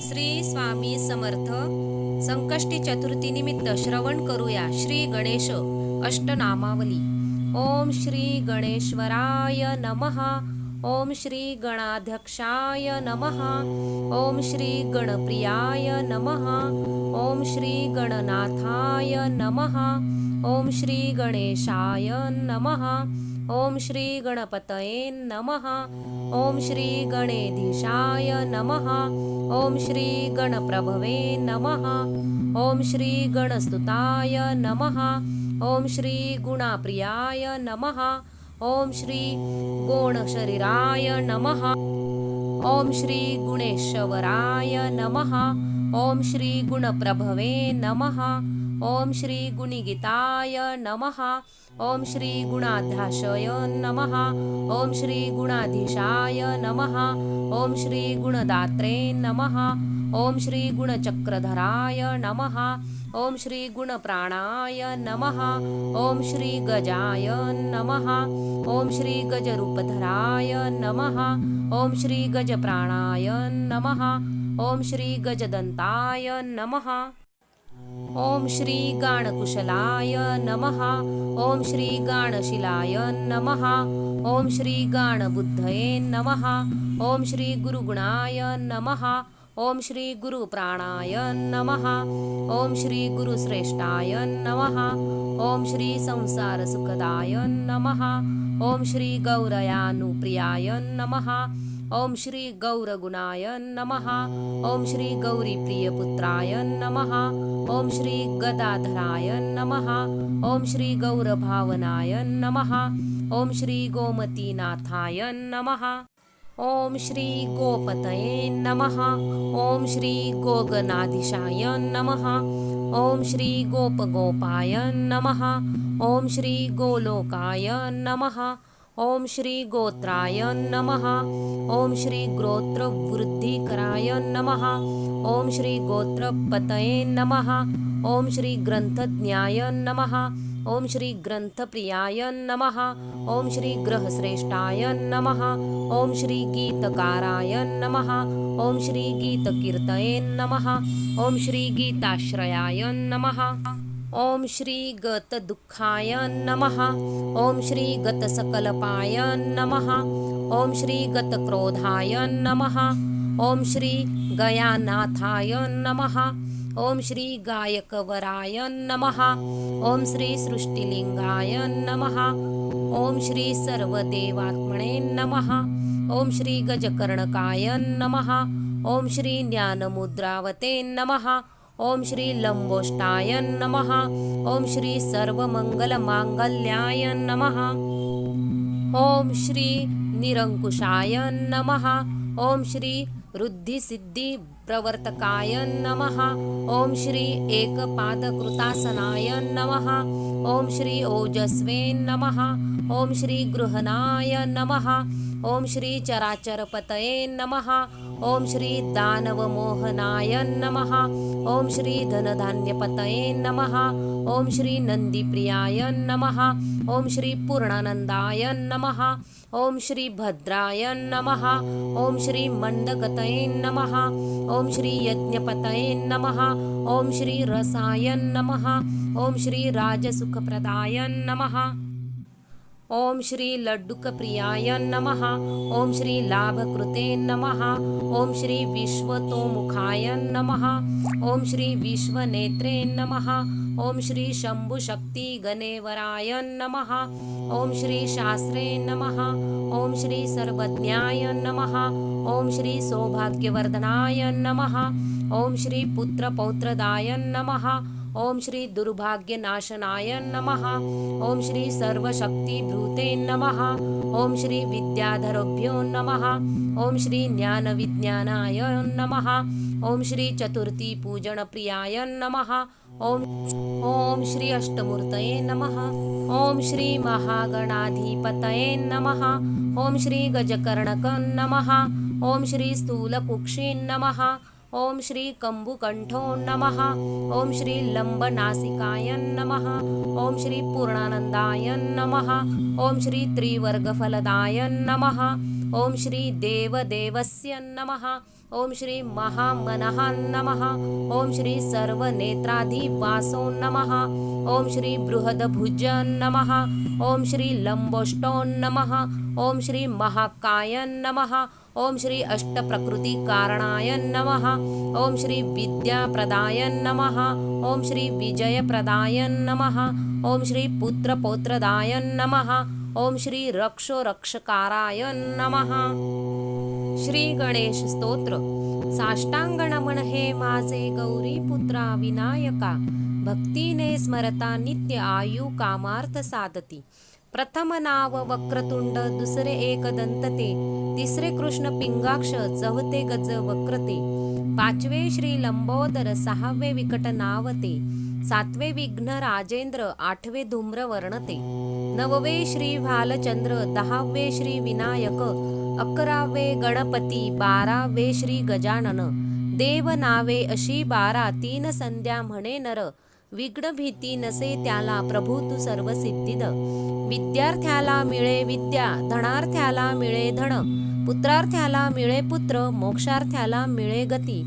श्री स्वामी समर्थ. संकष्टी चतुर्थी निमित्त श्रवण करूया श्री गणेश अष्टनामावली. ओम श्री गणेश्वराय नमः. ओम श्री गणाध्यक्षाय नमः. ओम श्री गणप्रियाय नमः. ओम श्री गणनाथाय नमः. ओम श्री गणेशाय नमः. ओम श्री गणपतये नमः। ओम श्री गणेधीशाय नमः। ओम श्री गणप्रभवे नमः। ओम श्री गणस्तुताय नमः। ओम श्री गुणाप्रियाय नमः। ओम श्री गोणशरीराय नमः। ओम श्री गुणेश्वराय नमः। ओम श्री गुणप्रभवे नमः। ओम श्री गुणिगिताय नमः ओम श्री गुणाध्याशय नमः ओम श्री गुणाधीशाय नमः ओम श्री गुणदात्रे नमः ओम श्री गुणचक्रधराय नमः ओम श्री गुणप्राणाय नमः ओम श्री गजाय नमः ओम श्री गजरूपधराय नमः ओम श्री गजप्राणाय नमः ओम श्री गजदन्ताय नमः ओम श्री गाणकुशलाय नमः। ओम श्री गाणशिलाय नमः। ओम श्री गाणबुद्धये नमः। ओम श्री गुरुगुणाय नमः। ओम श्री गुरुप्राणाय नमः। ओम श्री गुरुश्रेष्ठाय नमः। ओम श्री संसारसुखदाय नमः। ओम श्री गौरयानुप्रियाय नमः। ओम श्री गौरगुणाय नमः। ओम श्री गौरीप्रियपुत्राय नमः। ओम श्री गदाधराय नमः। ओम श्री गौरभावनाय नमः। ओम श्री गोमतीनाथाय नमः। ओम श्री गोपतये नमः। ओम श्री गोगनाधीशाय नमः। ओम श्री गोपगोपाय नमः। ओम श्री गोलोकाय नमः। ओम श्री गोत्राय नमः। ओम श्री गोत्रवृद्धिकराय नमः। ओम श्री गोत्रपतये नमः। ओम श्री ग्रंथज्ञाय नमः। ओम श्री ग्रंथप्रियाय नमः। ओम श्री ग्रहश्रेष्ठाय नमः। ओम श्री गीतकाराय नमः। ओम श्री गीतकीर्तये नमः। ओम श्री गीताश्रयाय नमः। ओम श्री गतदुःखाय नमः। ओम श्री गतसकलपाय नमः। ओम श्री गतक्रोधाय नमः। ओम श्री गयानाथाय नमः। ओम श्री गायकवराय नमः। ओम श्री सृष्टिलिंगाय नमः। ओम श्री सर्वदेवात्मने नमः। ओम श्री गजकर्णकाय नमः। ओम श्री ज्ञानमुद्रावते नमः। ओम श्री लंबोष्टाय नमः। ओम श्री सर्वमंगलमांगल्याय नमः। ओम श्री निरंकुशाय नमः। ओम श्री रुद्धिसिद्धी प्रवर्तकाय नमः। ओम श्री एकपादकृतासनाय नमः। ओम श्री ओजस्वे नमः ओम श्री गृहनाय नमः ओम श्री चराचरपतये नमः ओम श्री दानवमोहनाय नमः ओम श्री धनधान्यपतये नमः ओम श्री नंदीप्रियाय नमः ओम श्री पूर्णानंदाय नमः ओम श्री भद्राय नमः ओम श्री मंडगतये नमः ओम श्री यज्ञपतये नमः ओम श्री रसायन नमः। ओम श्री राजसुखप्रदाय नमः। ओम श्री लड्डुकप्रियाय नमः। ओम श्री लाभकृते नमः। ओम श्री विश्वतोमुखाय नमः। ओम श्री विश्वनेत्रे नमः। ओम श्री शंभुशक्ती गणेवराय नमः। ओम श्री शास्त्रे नमः। ओम श्री सर्वज्ञाय नमः। ओम श्री सौभाग्यवर्धनाय नमः। ओम श्री पुत्रपौत्रदाय नमः। ओम श्री दुर्भाग्यनाशनाय नमः। ओम श्री सर्वशक्तिभूते नमः। ओम श्री विद्याधरभ्यो नमः। ओम श्री ज्ञानविज्ञानाय नमः। ओम श्री चतुर्थी पूजनप्रियाय नमः। ओम ओम श्री अष्टमूर्तये नमः। ओम श्री महागणाधिपतये नमः। ओम श्री गजकर्णक नमः। ओम श्री स्थूलकुक्षी नमः। ॐ श्री कंबुकंठो नमः। ॐ श्री लंबनासिकाय नमः। ॐ श्री पूर्णानंदाय नमः। ॐ श्री त्रिवर्गफलदाय नमः। ॐ श्री देवदेवस्य नमः ॐ श्री महामनः नमः ॐ श्री सर्वनेत्राधिवासो नमः ॐ श्री बृहदभुज नमः ॐ श्री लम्बोष्टो नमः ॐ श्री महाकाय नमः ओम श्री अष्टप्रकृतिकारणाय नमः ओम श्री विद्याप्रदाय नमः ओम श्री विजयप्रदाय नमः ॐ श्री पुत्रपौत्रदाय नमः ॐ श्री रक्षोरक्षकाराय नमः। श्री गणेश स्तोत्र। साष्टांग नमन हे माझे गौरी पुत्रा विनायका। भक्तीने स्मरता नित्य आयु कामार्थ साधती। प्रथम नाव वक्रतुंड दुसरे एक दंतते तिसरे कृष्ण पिंगाक्ष चौथे गज वक्रते। पाचवे श्री लंबोदर सहावे विकट नावते। सातवे विघ्न राजेंद्र आठवे धूम्र वर्णते. नववे श्री भालचंद्र दहावे श्री विनायक अकरावे गणपती बारावे श्री गजानन. देव नावे अशी बारा तीन संध्या म्हणे नर. विघ्न भीती नसे त्याला प्रभू तू सर्व सिद्धिद विद्यार्थ्याला मिळे विद्या धनार्थ्याला मिळे धन. पुत्रार्थ्याला मिळे पुत्र मोक्षार्थ्याला मिळे गती.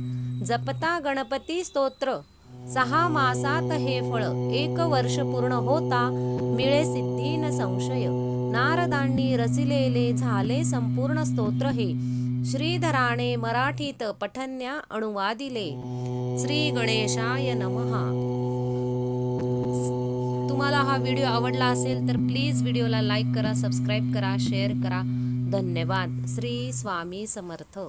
जपता गणपती स्तोत्र. सहा मासात हे फळ एक वर्ष पूर्ण होता मिळे सिद्धी न संशय. नारदांनी रचिलेले झाले संपूर्ण स्तोत्र हे. श्रीधराने मराठीत पठन्या अनुवादिले. श्री गणेशाय नमहा तुम्हाला हा व्हिडिओ आवडला असेल तर प्लीज व्हिडिओला लाईक करा सबस्क्राईब करा शेअर करा. धन्यवाद. श्री स्वामी समर्थ.